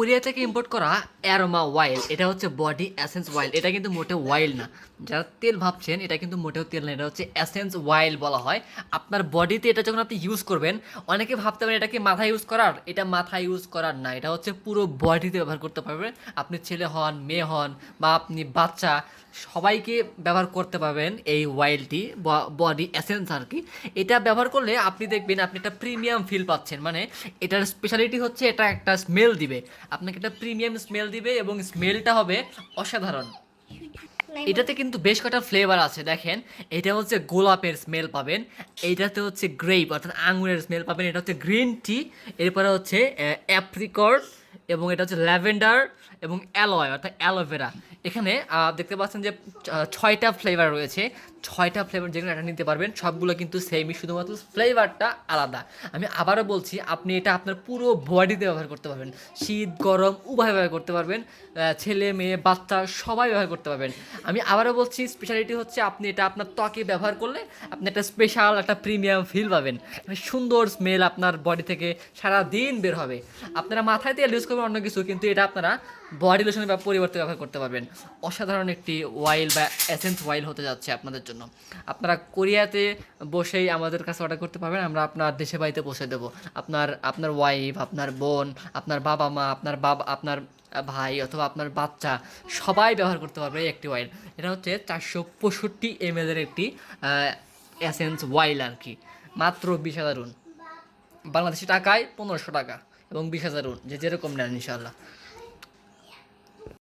Korea থেকে import করা aroma ওয়াইল এটা হচ্ছে বডি অ্যাসেন্স ওয়াইল এটা কিন্তু মোটেও ওয়াইল না। যারা তেল ভাবছেন, এটা কিন্তু মোটেও তেল না, এটা হচ্ছে অ্যাসেন্স ওয়াইল বলা হয়। আপনার বডিতে এটা যখন আপনি ইউজ করবেন, অনেকে ভাবতে পারেন এটা কি মাথায় ইউজ করার, এটা মাথায় ইউজ করার না, এটা হচ্ছে পুরো বডিতে ব্যবহার করতে পারবেন। আপনি ছেলে হন, মেয়ে হন বা আপনি বাচ্চা, সবাইকে ব্যবহার করতে পারবেন এই ওয়াইলটি বডি অ্যাসেন্স আর কি এটা ব্যবহার করলে আপনি দেখবেন আপনি একটা প্রিমিয়াম ফিল পাচ্ছেন মানে এটার স্পেশালিটি হচ্ছে এটা একটা স্মেল দিবে। আপনাকে একটা প্রিমিয়াম স্মেল দিবে এবং স্মেলটা হবে অসাধারণ। এটাতে কিন্তু বেশ কটা ফ্লেভার আছে, দেখেন। এটা হচ্ছে গোলাপের স্মেল পাবেন, এইটাতে হচ্ছে গ্রেপ অর্থাৎ আঙুরের স্মেল পাবেন, এটা হচ্ছে গ্রিন টি এরপরে হচ্ছে অ্যাপ্রিকট এবং এটা হচ্ছে ল্যাভেন্ডার এবং অ্যালয় অর্থাৎ অ্যালোভেরা এখানে দেখতে পাচ্ছেন যে ছয়টা ফ্লেভার রয়েছে। ছয়টা ফ্লেভার যেগুলো এটা নিতে পারবেন, সবগুলো কিন্তু সেমই শুধুমাত্র ফ্লেভারটা আলাদা। আমি আবারও বলছি, আপনি এটা আপনার পুরো বডিতে ব্যবহার করতে পারবেন। শীত, গরম উভয় ব্যবহার করতে পারবেন। ছেলে, মেয়ে, বাচ্চা, সবাই ব্যবহার করতে পারবেন। আমি আবারও বলছি স্পেশালিটি হচ্ছে আপনি এটা আপনার ত্বকে ব্যবহার করলে আপনি একটা স্পেশাল একটা প্রিমিয়াম ফিল পাবেন। সুন্দর স্মেল আপনার বডি থেকে সারা দিন বের হবে। আপনারা মাথায় তেল ইউজ করবেন অন্য কিছু, কিন্তু এটা আপনারা বডি লোশনের পরিবর্তে ব্যবহার করতে পারবেন। অসাধারণ একটি ওয়াইল বা এসেন্স ওয়াইল হতে যাচ্ছে আপনাদের জন্য। আপনারা কোরিয়াতে বসেই আমাদের কাছে অর্ডার করতে পারবেন, আমরা আপনার দেশে বাড়িতে পৌঁছে দেবো। আপনার আপনার ওয়াইফ আপনার বোন, আপনার বাবা মা, আপনার বাবা, আপনার ভাই অথবা আপনার বাচ্চা সবাই ব্যবহার করতে পারবে একটি ওয়াইল এটা হচ্ছে চারশো পঁয়ষট্টি এম এর একটি অ্যাসেন্স ওয়াইল আর কি। মাত্র বিশ হাজার উন বাংলাদেশি টাকায় পনেরোশো টাকা এবং বিশ হাজার উন যে যেরকম নেন ইনশাল্লাহ